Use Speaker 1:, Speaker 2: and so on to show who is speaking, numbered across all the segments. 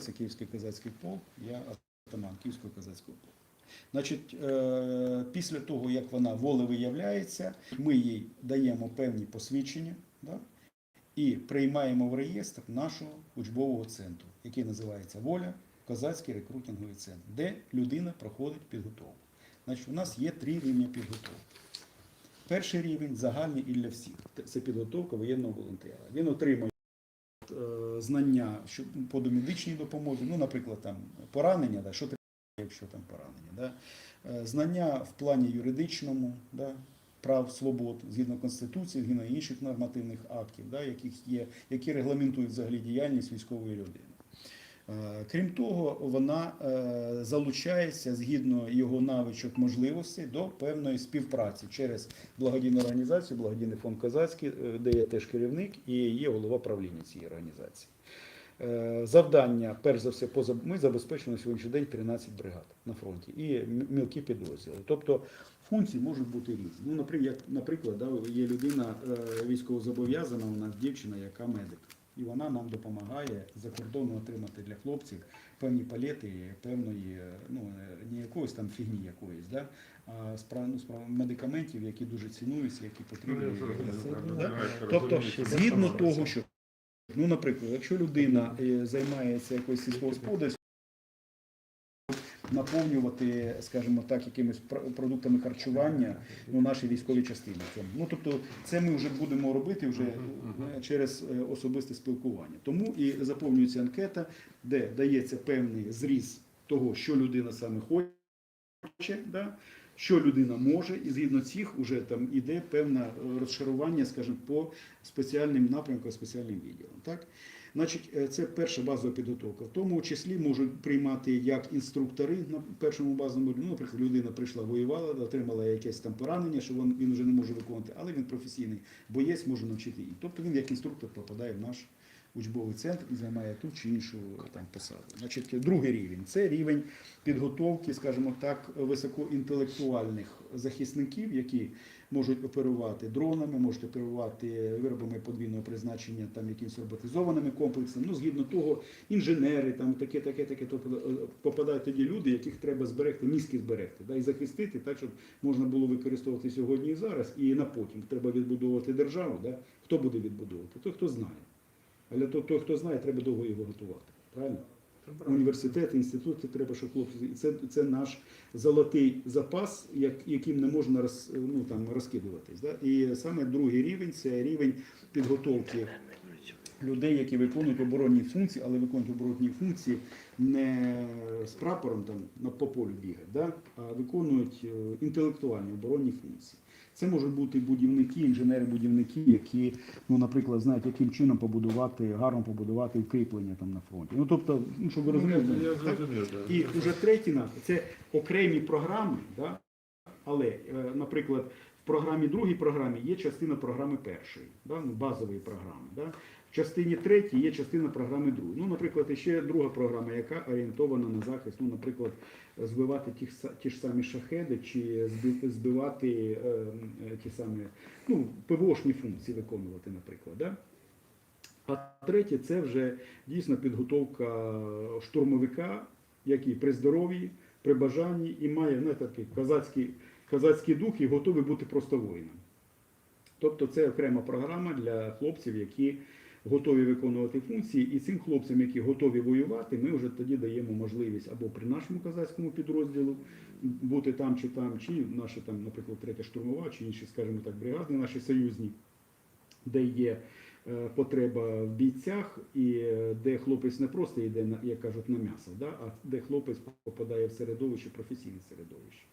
Speaker 1: це Київський козацький полк, я атаман Київського козацького полку. Значить, е, після того, як вона волевиявляється, ми їй даємо певні посвідчення да, і приймаємо в реєстр нашого учбового центру, який називається Воля, Козацький рекрутинговий центр, де людина проходить підготовку. Значить, у нас є три рівні підготовки. Перший рівень загальний і для всіх. Це підготовка воєнного волонтера. Він отримує е, знання що по домедичній допомозі, ну, наприклад, там поранення, да, що таке, якщо там поранення, да, Е, знання в плані юридичному, да, прав, свобод згідно Конституції, згідно інших нормативних актів, да, яких є, які регламентують взагалі діяльність військової людини. Е, Крім того, вона е, залучається згідно його навичок можливостей до певної співпраці через благодійну організацію, благодійний фонд Козацький, е, де я теж керівник і є голова правління цієї організації. Завдання, перш за все, поза- ми забезпечуємо на сьогоднішній день 13 бригад на фронті і мілкі підрозділи. Тобто функції можуть бути різні. Ну, наприклад, наприклад, є людина військовозобов'язана, у нас дівчина, яка медик. І вона нам допомагає за кордону отримати для хлопців певні палети, певної, ну е, не якоїсь там фігні якоїсь, да, а справ, ну, справ, медикаментів, які дуже цінуються, які потрібні.
Speaker 2: Ну,
Speaker 1: для
Speaker 2: себе.
Speaker 1: Тобто, згідно того, що ну, наприклад, якщо людина е, займається якоюсь сільськогосподарською, наповнювати, скажімо так, якимись пр- продуктами харчування ну, наші військові частини. Ну тобто, це ми вже будемо робити вже е, через е, особисте спілкування. Тому і заповнюється анкета, де дається певний зріз того, що людина саме хоче, да? Що людина може, і згідно цих вже там іде певне розшарування, скажімо, по спеціальним напрямкам, спеціальним відділам. Так? Значить, е, це перша базова підготовка. В тому числі можуть приймати як інструктори на першому базовому. Ну, наприклад, людина прийшла, воювала, отримала якесь там поранення, що він, він вже не може виконувати, але він професійний боєць, може навчити їх. Тобто він як інструктор попадає в наш учбовий центр і займає ту чи іншу там посаду. Значить, другий рівень це рівень підготовки, скажімо так, високоінтелектуальних захисників, які можуть оперувати дронами, можуть оперувати виробами подвійного призначення, там якимось роботизованими комплексами. Ну, згідно того, інженери, там таке, таке, таке. Тобто е, попадають тоді люди, яких треба зберегти, мізки зберегти, да, і захистити так, щоб можна було використовувати сьогодні і зараз, і на потім. Треба відбудовувати державу. Да? Хто буде відбудовувати? Той, хто знає. Але то- той, хто знає, треба довго його готувати. Правильно? Університети, інститути треба, щоб хлопці. І це, це наш золотий запас, як, яким не можна роз, ну, там, розкидуватись. Да? І саме другий рівень це рівень підготовки людей, які виконують оборонні функції, але виконують оборонні функції не з прапором там, на по полю бігати, да? а виконують е, інтелектуальні оборонні функції. Це можуть бути будівники, інженери-будівники, які, ну, наприклад, знають, яким чином побудувати, гарно побудувати укріплення там на фронті. Ну, тобто, ну, щоб ви розуміли,
Speaker 2: Ну, Я
Speaker 1: так?
Speaker 2: зрозумів, да.
Speaker 1: І вже третій це окремі програми, да? але, е, наприклад, програмі другій програмі є частина програми першої, да? ну, базової програми. Да? В частині третій є частина програми другої. Ну, наприклад, ще друга програма, яка орієнтована на захист, ну, наприклад, збивати ті, ті ж самі шахеди чи збивати е, ті самі ну, ПВОшні функції виконувати, наприклад. Да? А третє це вже дійсно підготовка штурмовика, який при здоров'ї, при бажанні і має не такий козацький, козацький дух і готовий бути просто воїном. Тобто це окрема програма для хлопців, які готові виконувати функції, і цим хлопцям, які готові воювати, ми вже тоді даємо можливість або при нашому козацькому підрозділу бути там чи там, чи наші там, наприклад, третя штурмова, чи інші, скажімо так, бригади, наші союзні, де є е, потреба в бійцях, і е, де хлопець не просто йде як кажуть на м'ясо, да, а де хлопець попадає в середовище, професійне середовище.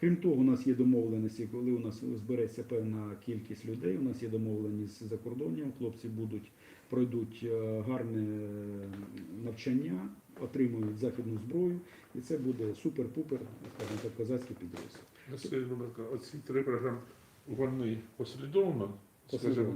Speaker 1: Крім того, у нас є домовленості, коли у нас збереться певна кількість людей, у нас є домовленість з закордонням, хлопці будуть, пройдуть е, гарне е, навчання, отримують західну зброю, і це буде супер-пупер, скажімо так, козацький підрозділ.
Speaker 2: Василь Номерко, оці три програми, вони послідовно, скажімо,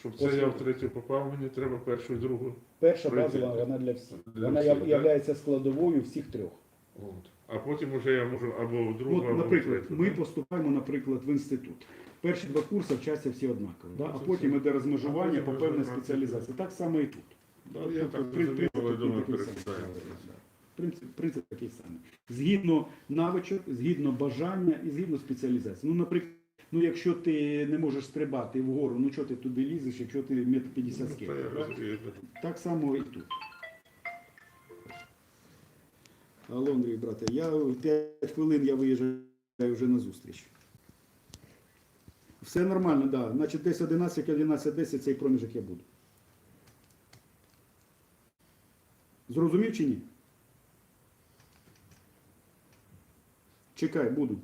Speaker 2: щоб це я в третю попав, мені треба першу і другу.
Speaker 1: Перша базова, вона для всіх. Вона є складовою всіх трьох.
Speaker 2: От. А потім вже я можу або в другу,
Speaker 1: От,
Speaker 2: або
Speaker 1: наприклад,
Speaker 2: третю.
Speaker 1: ми поступаємо, наприклад, в інститут. Перші два курси вчаться всі однаково, да? а потім йде розмежування по певній спеціалізації. Так само і тут.
Speaker 2: Да, я так
Speaker 1: При- принцип
Speaker 2: але думаю,
Speaker 1: такий самий. Принцип, принцип такий самий. Згідно навичок, згідно бажання і згідно спеціалізації. Ну, наприклад, ну якщо ти не можеш стрибати вгору, ну чого ти туди лізеш, якщо ти метр 50
Speaker 2: Ну, розумію.
Speaker 1: Так само і тут. Андрій, брате, я 5 хвилин я виїжджаю вже на зустріч. Все нормально, так. Да. Значить, десь 11, 11, 10 цей проміжок я буду. Зрозумів чи ні? Чекай, буду.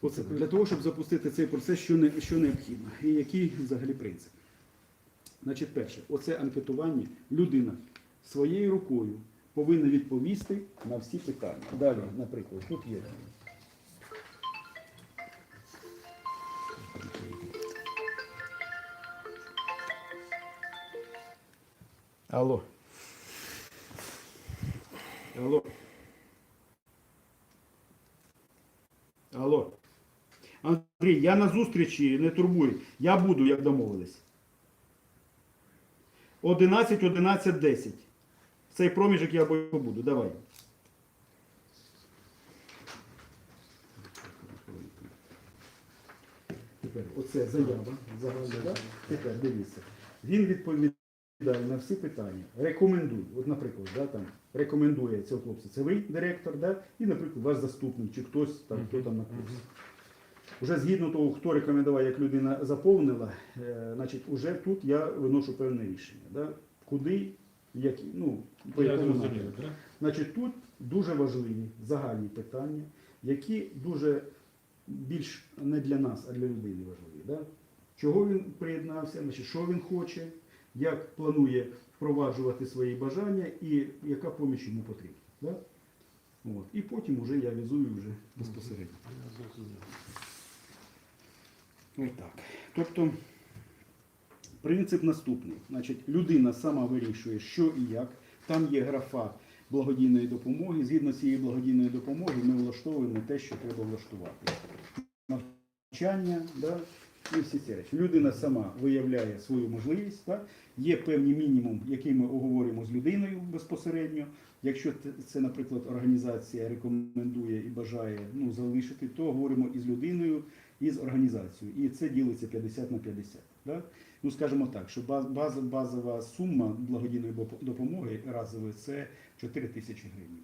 Speaker 1: Оце для того, щоб запустити цей процес, що, не, що необхідно. І який взагалі принцип? Значить, перше, оце анкетування людина своєю рукою повинна відповісти на всі питання. Далі, наприклад, тут є. Алло. Алло. Алло. Андрій, я на зустрічі, не турбуй. Я буду, як домовились. 11, 11, 10. Цей проміжок я обов'язково буду. Давай. Тепер оце заява. загальна, да? Тепер дивіться. Він відповідає на всі питання. Рекомендує. От, наприклад, да, там, рекомендує цього хлопця. Це ви, директор, да? і, наприклад, ваш заступник, чи хтось там, хто там на курсі. Уже згідно того, хто рекомендував, як людина заповнила, е, значить, уже тут я виношу певне рішення. Да? Куди, які, ну, по
Speaker 2: Я
Speaker 1: якому
Speaker 2: зрозумів,
Speaker 1: напрямку.
Speaker 2: так?
Speaker 1: Значить, тут дуже важливі загальні питання, які дуже більш не для нас, а для людини важливі. Да? Чого він приєднався, значить, що він хоче, як планує впроваджувати свої бажання і яка поміч йому потрібна. Да? От. І потім вже я візую вже безпосередньо.
Speaker 2: Я зрозумів.
Speaker 1: Отак. Тобто принцип наступний. Значить, людина сама вирішує, що і як. Там є графа благодійної допомоги. Згідно цієї благодійної допомоги ми влаштовуємо те, що треба влаштувати. Навчання, да? і всі ці речі. Людина сама виявляє свою можливість. Так? Є певний мінімум, який ми оговорюємо з людиною безпосередньо. Якщо це- наприклад, організація рекомендує і бажає ну, залишити, то говоримо із людиною і з організацією. І це ділиться 50 на 50. Да? Ну, скажімо так, що баз, баз- базова сума благодійної допомоги разової це 4 тисячі гривень.